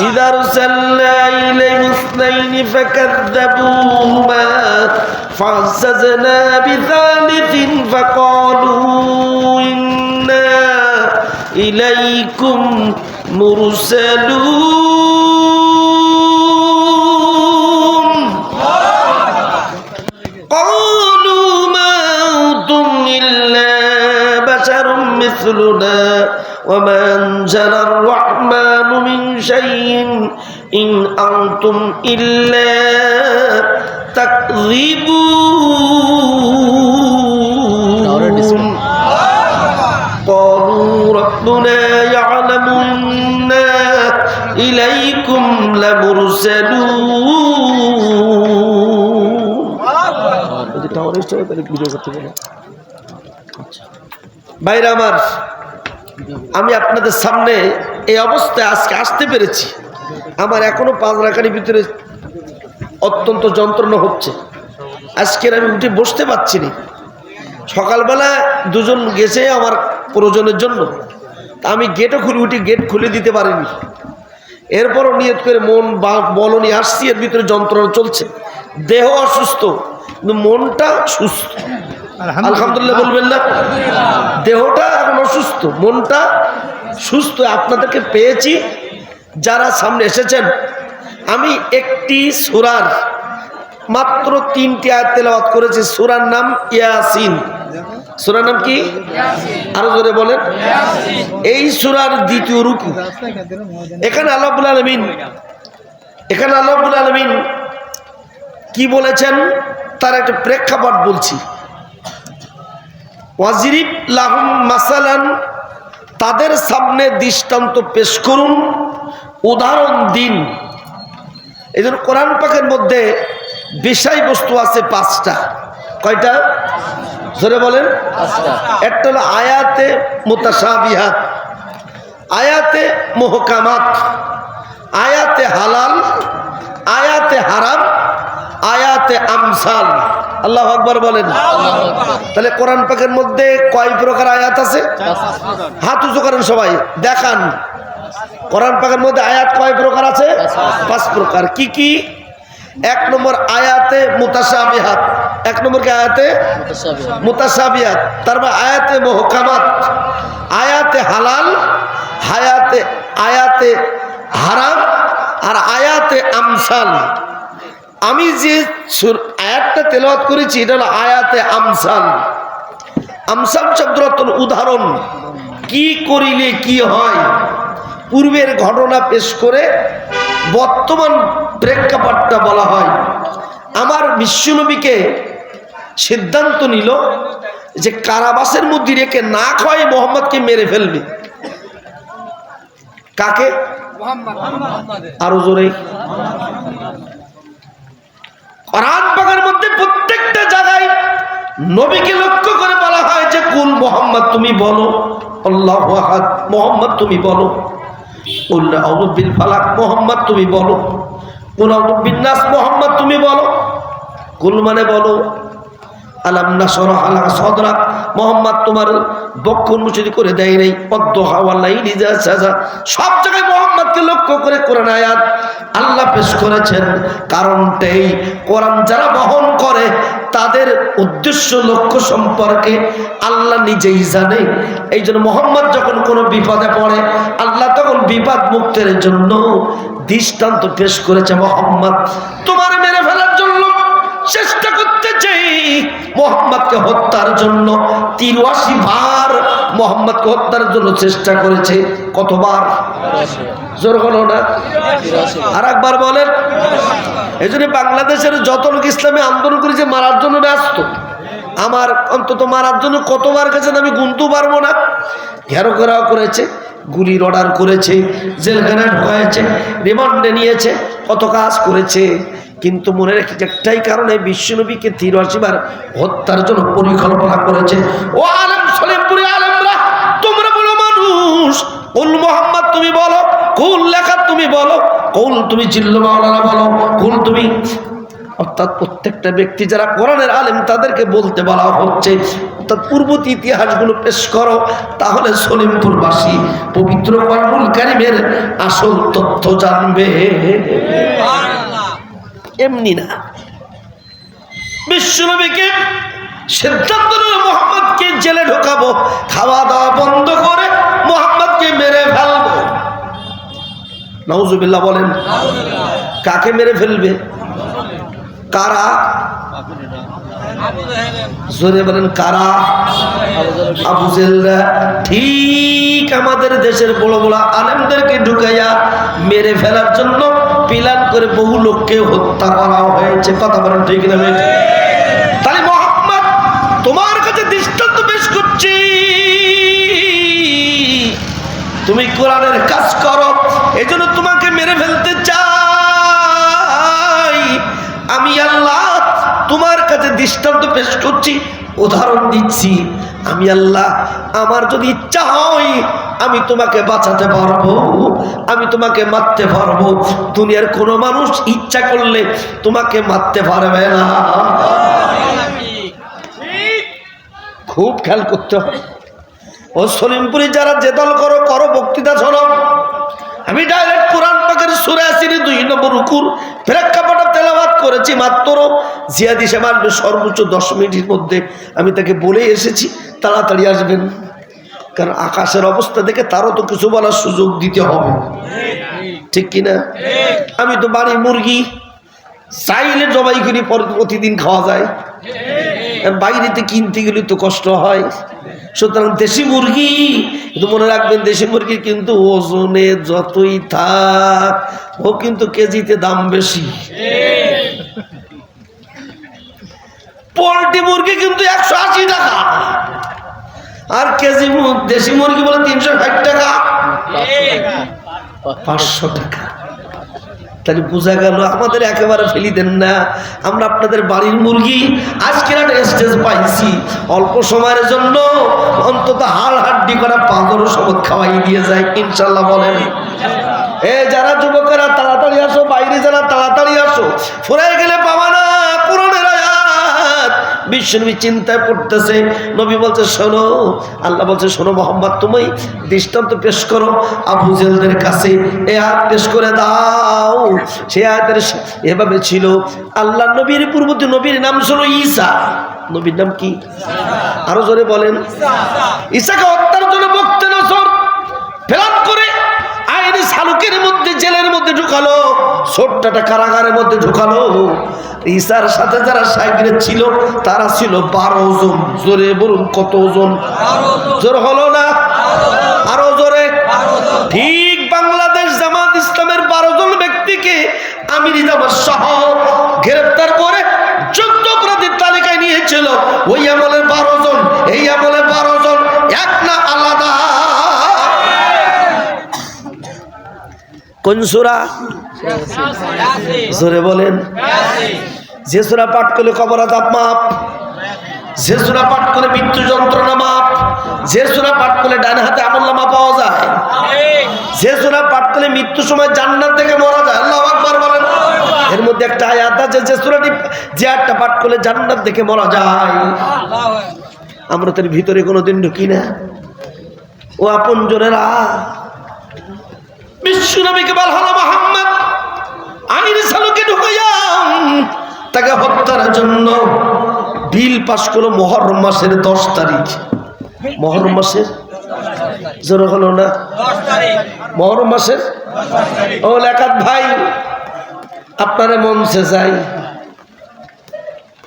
إذا أرسلنا إليه اثنين فكذبوهما فعززنا بثالث فقالوا إنا إليكم مرسلون. قالوا ما أنتم إلا بشر مثلنا. وما أنزل الرحمن من شيء إن أنتم إلا تكذبون قالوا ربنا يعلم إنا إليكم لمرسلون যদি টাওয়ারের চলে তাহলে ভিডিও করতে বলো ভাইরা আমার আমি আপনাদের সামনে এই অবস্থায় আজকে আসতে পেরেছি। আমার এখনও পাঁচ রাখার ভিতরে অত্যন্ত যন্ত্রণা হচ্ছে। আজকের আমি উঠে বসতে পারছি না। সকালবেলা দুজন গেছে আমার প্রয়োজনের জন্য। আমি গেটও খুলে, উঠি গেট খুলে দিতে পারিনি। এরপরও নিয়ত করে মন বা বলনি আসছি, এর ভিতরে যন্ত্রণা চলছে। দেহ অসুস্থ, কিন্তু মনটা সুস্থ। আলহামদুলিল্লাহ। বলবেন না। দেহটা এখন অসুস্থ, মনটা সুস্থ, আপনাদেরকে পেয়েছি। যারা সামনে এসেছেন, আমি একটি সুরার মাত্র তিনটি আয়াত তেলাওয়াত করেছি। সুরার নাম ইয়াসিন। সুরার নাম কি? আরও জোরে বলেন। এই সুরার দ্বিতীয় রুকু। এখানে আল্লাহুল আলমিন, এখানে আল্লাহুল আলমিন কি বলেছেন? তার একটা প্রেক্ষাপট বলছি। ওয়াজিরিব লাহুম মাসালান তাদের সামনে দৃষ্টান্ত পেশ করুন। উদাহরণ দিন। এই জন্য কোরআন পাকের মধ্যে বিষয়বস্তু আছে পাঁচটা। কয়টা? ধরে বলেন। একটা হলো আয়াতে মোতাসাবিহাত আয়াতে মোহকামাত আয়াতে হালাল আয়াতে হারাম, আয়াতে আমসাল। আল্লাহ আকবর বলেন। তাহলে কোরআন পাকের মধ্যে কয় প্রকার আয়াত আছে? হাত উঁচু করেন সবাই, দেখান। কোরআন পাকের মধ্যে আয়াত কয় প্রকার আছে? পাঁচ প্রকার। কি কি? এক নম্বর আয়াতে মুতাসাবিহাত এক নম্বর কি আয়াতে? মুতাসাবিহাত তারপর আয়াতে মোহকামাত। আয়াতে হালাল, হায়াতে, আয়াতে হারাম আর আয়াতে আমসাল। আমি যে আয়াতটা তেলাওয়াত করেছি, এটা হলো আয়াতে আমসাল। আমসাল শব্দ উদাহরণ। কি করিলে কি হয়? পূর্বের ঘটনা পেশ করে বর্তমান প্রেক্ষাপটটা বলা হয়। আমার বিশ্বনবীকে সিদ্ধান্ত নিল যে কারাবাসের মধ্যে রেখে না খাওয়াই মোহাম্মদকে মেরে ফেলবে। কাকে? আরও জোরে। পাকের মধ্যে প্রত্যেকটা জায়গায় নবীকে লক্ষ্য করে বলা হয় যে, কুল মোহাম্মদ তুমি বলো, আল্লাহ মোহাম্মদ তুমি বলো ফালাক মোহাম্মদ তুমি বলো, কুল মোহাম্মদ তুমি বলো, কুল মানে বলো, আলাম আলা মোহাম্মদ তোমার উন্মোচিত করে দেয় পদ্ম সব জায়গায় মোহাম্মদকে লক্ষ্য করে কোরআন আয়াত আল্লাহ পেশ করেছেন। কারণটাই কোরআন যারা বহন করে, তাদের উদ্দেশ্য, লক্ষ্য সম্পর্কে আল্লাহ নিজেই জানে। এই জন্য মোহাম্মদ যখন কোনো বিপদে পড়ে, আল্লাহ তখন বিপদ মুক্তের জন্য দৃষ্টান্ত পেশ করেছে, মোহাম্মদ, তোমার মেরে ফেলার জন্য চেষ্টা করতেছে মোহাম্মদকে হত্যার জন্য তিরাশি বার মোহাম্মদকে হত্যার জন্য চেষ্টা করেছে। কতবার? জোর হলো না? আর একবার বলেন। এই জন্য বাংলাদেশের যত লোক ইসলামী আন্দোলন করেছে, মারার জন্য ব্যস্ত। আমার অন্তত মারার জন্য কতবার গেছেন আমি গুনতে পারব না। ঘেরো ঘেরাও করেছে গুলির অর্ডার করেছে, জেলখানায় ঢুকাইছে রিমান্ডে নিয়েছে, কত কাজ করেছে। কিন্তু মনে রেখে একটাই কারণে বিশ্বনবীকে তিরাশিবার হত্যার জন্য পরিকল্পনা করেছে। ও আলম সলিমপুরি আলমরা, তোমরা বলো মানুষ, কুল মোহাম্মদ তুমি বলো, কুল লেখা তুমি বলো, কুল তুমি চিল্ল মাওলানা বলো, কুল তুমি অর্থাৎ প্রত্যেকটা ব্যক্তি যারা কোরআনের আলেম তাদেরকে বলতে বলা হচ্ছে। অর্থাৎ পূর্বতী ইতিহাসগুলো পেশ করো, তাহলে সলিমপুরবাসী পবিত্র কোরআনুল কারিমের আসল তথ্য জানবে। এমনি না। বিশ্বনবীকে, সিদ্ধান্ত মোহাম্মদকে জেলে ঢোকাবো খাওয়া দাওয়া বন্ধ করে মোহাম্মদকে মেরে ফেলব। নওজুবিল্লাহ বলেন, কাকে মেরে ফেলবে? কারা? জোরে বলেন, কারা? আবু ঠিক আমাদের দেশের বড় বড় আলেমদেরকে ঢুকাইয়া মেরে ফেলার জন্য প্ল্যান করে বহু লোককে হত্যা করা হয়েছে। কথা বলেন ঠিক না? তাহলে মোহাম্মদ, তোমার কাছে দৃষ্টান্ত পেশ করছি। তুমি কোরআনের কাজ করো এই জন্য তোমাকে মেরে ফেলতে চাই। আমি আল্লাহ তোমার কাছে দৃষ্টান্ত পেশ করছি, উদাহরণ দিচ্ছি। আমি আল্লাহ, আমার যদি ইচ্ছা হয় আমি তোমাকে বাঁচাতে পারব, আমি তোমাকে মারতে পারব। দুনিয়ার কোনো মানুষ ইচ্ছা করলে তোমাকে মারতে পারবে না। খুব খেয়াল করতে হবে। ও সলিমপুরি যারা যে দল করো করো বক্তৃতা শোনো। আমি ডাইরেক্ট কোরআন পাকের সুরে আসিনি দুই নম্বর উকুর প্রেক্ষাপটে তেলাবাদ করেছি মাত্র। জিয়াদি সাহেব সর্বোচ্চ দশ মিনিটের মধ্যে। আমি তাকে বলে এসেছি, তাড়াতাড়ি আসবেন। কারণ আকাশের অবস্থা দেখে তারও তো কিছু বলার সুযোগ দিতে হবে। ঠিক কিনা আমি তো বাড়ি মুরগি চাইলে জবাই করি, পর- প্রতিদিন খাওয়া যায়। বাইরেতে কিনতে গেলে তো কষ্ট হয়। সুতরাং দেশি মুরগি, কিন্তু মনে রাখবেন দেশি মুরগি কিন্তু ওজনে যতই থাক, ও কিন্তু কেজিতে দাম বেশি। পোলট্রি মুরগি কিন্তু একশো আশি টাকা। আর কেজি দেশি মুরগি বলে তিনশো ষাট টাকা। পাঁচশো টাকা। তাহলে বোঝা গেল আমাদের একেবারে ফেলি দেন না। আমরা আপনাদের বাড়ির মুরগি আজকের একটা স্টেজ পাইছি। অল্প সময়ের জন্য অন্তত হাড় হাড্ডি করা পাঁচজন শপথ খাওয়াই দিয়ে যায় ইনশাল্লাহ বলেন। এ যারা যুবকেরা তাড়াতাড়ি আসো বাইরে যারা তাড়াতাড়ি আসো। ফুরাই গেলে পাবা না। বিশ্বনবী চিন্তায় পড়তেছে। নবী বলছে, শোনো, আল্লাহ বলছে, শোনো মোহাম্মদ, তুমি দৃষ্টান্ত পেশ করো আবু জেলদের কাছে। এ হাত পেশ করে দাও। সে স- এভাবে ছিল। আল্লাহ নবীর পূর্ববর্তী নবীর নাম শোনো, ঈসা। নবীর নাম কি? আরও জোরে বলেন। ঈশাকে হত্যার জন্য বক্তে নজর করে আইনি শালুকের মধ্যে, জেলের মধ্যে ঢুকালো, ছোট্টটা কারাগারের মধ্যে ঢুকালো। ঈশার সাথে যারা সাইকেলে ছিল, তারা ছিল বারো জন। জোরে বলুন, কত ওজন জোর হলো না? আরও জোরে। ঠিক বাংলাদেশ জামাত ইসলামের বারো জন ব্যক্তিকে আমির জামাত সহ কোন সুরা? জোরে বলেন। যে সুরা পাঠ করলে কবর আদাব মাপ, যে সুরা পাঠ করলে মৃত্যু যন্ত্রণা মাপ, যে সুরা পাঠ করলে ডান হাতে আমল্লামা পাওয়া যায়, যে সুরা পাঠ করলে মৃত্যু সময় জান্নাত থেকে মরা যায়, আল্লাহ আকবার বলেন। এর মধ্যে একটা আয়াত আছে যে সুরাটি, যে আটটা পাঠ করলে জান্নাত দেখে মরা যায়। আমরা তার ভিতরে কোনোদিন ঢুকি না। ও আপন জোরেরা বিশ্বনবীকে বলা হলো মোহাম্মদ। তাকে হত্যার জন্য বিল পাশ করল মহরম মাসের দশ তারিখ। মহরম মাসের? জোর হলো না? মহরম মাসের? ও লেখাত ভাই, আপনারা মঞ্চে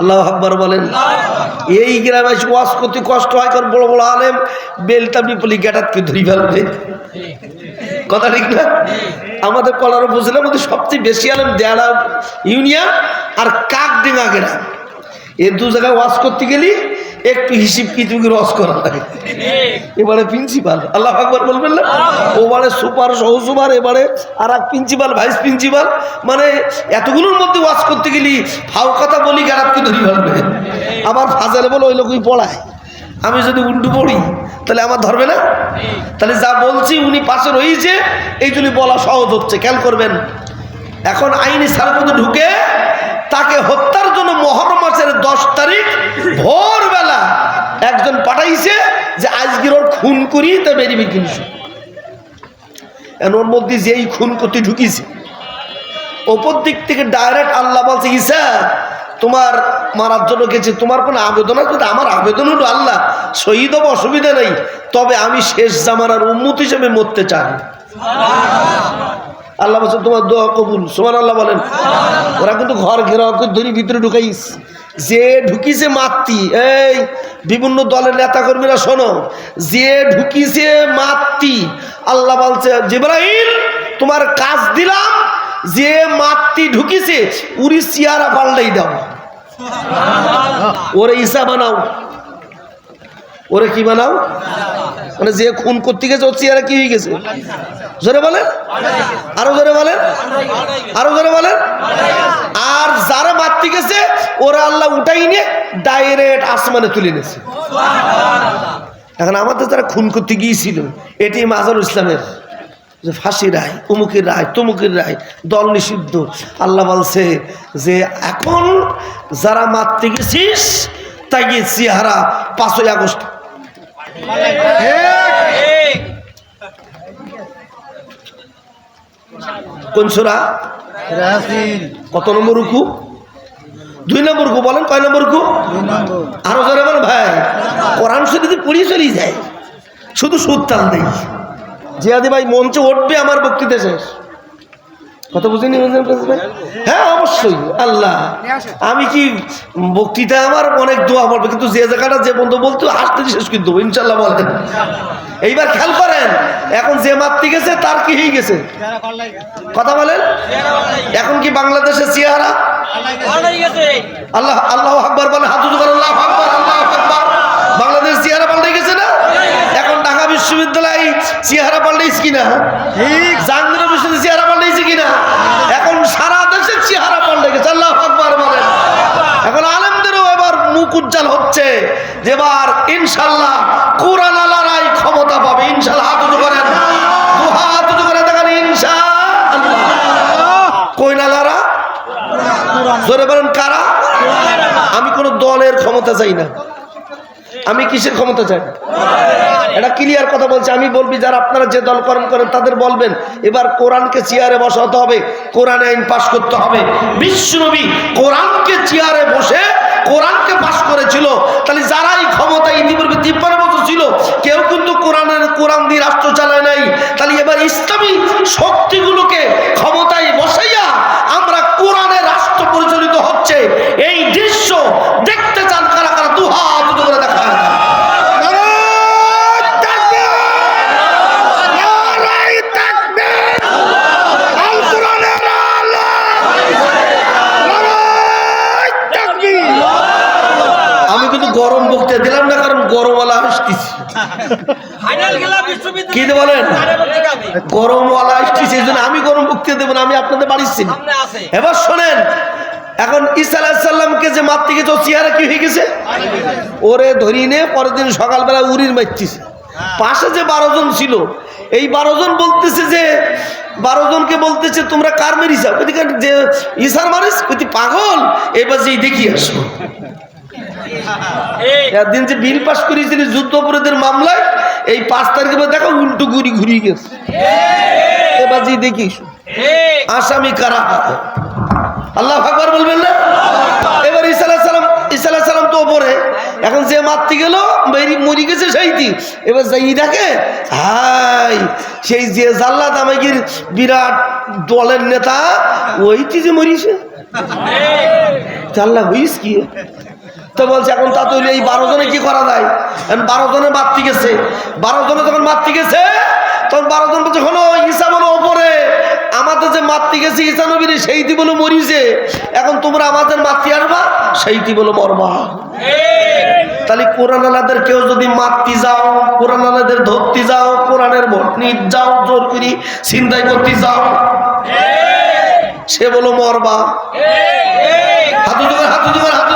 আল্লাহ আকবর বলেন। এই গ্রামে ওয়াজ করতে কষ্ট হয়, কারণ বড় বড় আলেম, বেলটা বিপলি গেটাতকে ধরি ফেলবে। কথা ঠিক না? আমাদের কলার বুঝলাম মধ্যে সবচেয়ে বেশি আলেম দেয়ারা ইউনিয়ন আর কাক ডিঙা গ্রাম। এ দু জায়গায় ওয়াজ করতে গেলি একটু হিসিব কিছু রস করা লাগে এবারে প্রিন্সিপাল আল্লাহ আকবর বলবেন না? ওবারে সুপার, সহ সুপার, এবারে আর এক প্রিন্সিপাল ভাইস প্রিন্সিপাল মানে এতগুলোর মধ্যে ওয়াজ করতে গেলি, ফাও কথা বলি গারাতকে ধরি ফেলবে আবার ফাজালে বলে ওই লোকই পড়ায় আমি যদি উল্টু পড়ি, তাহলে আমার ধরবে না? তাহলে যা বলছি উনি পাশে রয়েছে, এই জন্য বলা সহজ হচ্ছে, খেয়াল করবেন। এখন আইনি সার মধ্যে ঢুকে তাকে হত্যার জন্য মহরম মাসের দশ তারিখ ভোরবেলা একজন পাঠাইছে যে আজকের ওর খুন করি তা বেরিয়ে কিনছো। ওর মধ্যে যেই খুন করতে ঢুকিছে, ওপর দিক থেকে ডাইরেক্ট আল্লাহ বলছে ঈসা তোমার মারার জন্য গেছে, তোমার কোনো আবেদন আছে? আমার আবেদন হলো আল্লাহ, শহীদ হব, অসুবিধা নেই, তবে আমি শেষ জামানার উন্মত হিসেবে মরতে চাই। আল্লাহ বলছে তোমার দোয়া কবুল। সোমান আল্লাহ বলেন ওরা কিন্তু ঘর ঘেরাও করে ধরি ভিতরে ঢুকাইস। যে ঢুকিছে মাতৃ এই বিভিন্ন দলের নেতা কর্মীরা শোনো যে ঢুকিছে মাতৃ আল্লাহ বলছে জিব্রাহিম তোমার কাজ দিলাম যে মাতৃ ঢুকিছে উরি চেয়ারা পাল্টাই দাও। ওরে ঈসা বানাও। ওরে কি বানাও? মানে যে খুন করতে গেছে ওর চেয়ারা কি হয়ে গেছে? জোরে বলেন? আরও জোরে বলেন? আরও জোরে বলেন? আর যারা মারতে গেছে, ওরা আল্লাহ উঠাই নিয়ে ডাইরেক্ট আসমানে তুলে নিয়েছে। এখন আমাদের যারা খুন করতে গিয়েছিল, এটি মাজারুল ইসলামের যে ফাঁসি রায়, উমুকের রায়, তমুকের রায়, দল নিষিদ্ধ। আল্লাহ বলছে যে এখন যারা মারতে গেছিস, তাই গিয়ে চেহারা পাঁচই আগস্ট। কোন সুরা? কত নম্বর রুকু? দুই নম্বর রুকু বলেন কয় নম্বর রুকু? আরও জানে বলেন ভাই। কোরআন শরীফে পড়িয়ে চলেই যায়। শুধু সুদ তাল নেই জিয়াদি ভাই মঞ্চে উঠবে আমার বক্তৃতা শেষ। কথা বুঝিনি ভাই? হ্যাঁ অবশ্যই আল্লাহ। আমি কি বক্তৃতা আমার অনেক দোয়া বলবে কিন্তু যে জায়গাটা যে বন্ধু বলতো শেষ কিন্তু ইনশাল্লাহ বলেন। এইবার খেয়াল করেন এখন যে মাতৃ গেছে তার কি হয়ে গেছে? কথা বলেন। এখন কি বাংলাদেশের চেহারা? আল্লাহ আল্লাহ আকবর বলে হাত আল্লাহ আকবর আল্লাহ আকবর। বাংলাদেশ চেহারা পাল্টে গেছে না? এখন ঢাকা বিশ্ববিদ্যালয় চেহারা পাল্টেছে কিনা? ঠিক জাহাঙ্গীর বিশ্ববিদ্যালয় চেহারা পাল্টেছে কিনা এখন সারা দেশের চেহারা পাল্টে গেছে আল্লাহ আকবর বলেন এখন আলেমদেরও এবার মুখ উজ্জ্বল হচ্ছে যে এবার ইনশাল্লাহ কোরআন আলারাই ক্ষমতা পাবে। ইনশাল্লাহ হাত উঁচু করেন। জোরে বলেন, কারা? আমি কোন দলের ক্ষমতা চাই না। আমি কিসের ক্ষমতা চাই? এটা ক্লিয়ার কথা বলছে। আমি বলবি, যারা আপনারা যে দল করেন করেন, তাদের বলবেন, এবার কোরআনকে চেয়ারে বসাতে হবে, কোরআন আইন পাশ করতে হবে। বিশ্বনবী কোরআনকে চেয়ারে বসে কোরআনকে পাশ করেছিল। তাহলে যারাই ক্ষমতা ইতিপূর্বে তিপ্পান্ন বছর ছিল, কেউ কিন্তু কোরআনের, কোরআন দিয়ে রাষ্ট্র চালায় নাই। তাহলে এবার ইসলামী শক্তিগুলোকে ক্ষমতায় বসাইয়া আমরা কোরআনের রাষ্ট্র পরিচালিত হচ্ছে। এই দৃশ্য দেখতে চান কারা কারা দু হাত উঁচু করে দেখা আমি কিন্তু গরম বক্তৃতা দিলাম না কারণ গরমওয়ালা আসতেছি কি বলেন? গরমওয়ালা আসতেছি এই জন্য আমি গরম বক্তৃতা দেবো না আমি আপনাদের এবার শোনেন এখন ঈসা আলাহিসাল্লামকে যে মারতে গেছে চেহারা কি হয়ে গেছে? ওরে ধরিয়ে নে পরের দিন সকালবেলা উড়ির মারতেছে। পাশে যে বারো জন ছিল এই বারো জন বলতেছে যে বারো জনকে বলতেছে তোমরা কার মেরিস যে ইসার মারিস পাগল এবার যেই দেখি আসো। একদিন যে বিল পাস করেছিল যুদ্ধ অপরাধের মামলায় এই পাঁচ তারিখে দেখো উল্টো ঘুরি ঘুরিয়ে গেছে। এবার যে দেখিস আসামি কারা? আল্লাহ আকবর বলবেন না? এবার আলাইহিস সালাম আলাইহিস সালাম তো ওপরে। এখন যে মারতে গেল মরি গেছে সেইটি। এবার যাই দেখে হাই সেই যে জাল্লাদ আমাগির বিরাট দলের নেতা ওইটি যে মরিছে। জাল্লা হইস কি? তো বলছে, এখন তা তৈরি এই বারো জনে কি করা যায়? বারো জনে মারতে গেছে। বারো জনে যখন মারতে গেছে, তখন বারো জন বলছে হলো ঈসা বলো ওপরে। আমাদের যে মাতৃ গেছে, ঈসা নবীর সেইটি বলে মরিছে। এখন তোমরা আমাদের মাতৃ আসবা সেইটি বলে মরবা। তাহলে কোরআন আলাদের কেউ যদি মাতৃ যাও, কোরআন আলাদের ধরতে যাও, কোরআনের ভোট নিয়ে যাও, জোর করি চিন্তাই করতে যাও, সে বলো মরবা। হাতু দুবার হাতু দুবার হাতু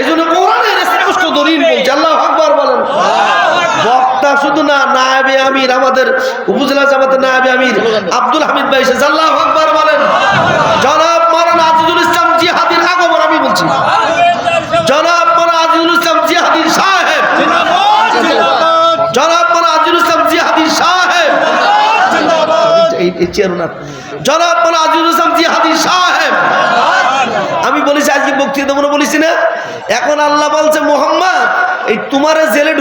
এই জন্য কোরআনের স্পষ্ট দলিল বলছে, আল্লাহ আকবর বলেন। বক্তা শুধু না আমির, আমাদের উপজেলা জামাতের নায়াবে আমির আব্দুল হামিদ ভাই এসে আল্লাহ আকবর বলেন। জনাব মারানা আজিজুল ইসলাম জিহাদির আগমন, আমি বলছি। জনাব মারানা আজিজুল ইসলাম জিহাদির সাহেব। জনাব মারানা আজিজুল ইসলাম জিহাদির সাহেব। জনাব আজিজুল ইসলাম জিহাদির সাহেব। আমি বলেছি, আজকে বক্তৃতা মনে বলেছি না। এখন আল্লাহ বলছে মোহাম্মদ এই তোমার জেলে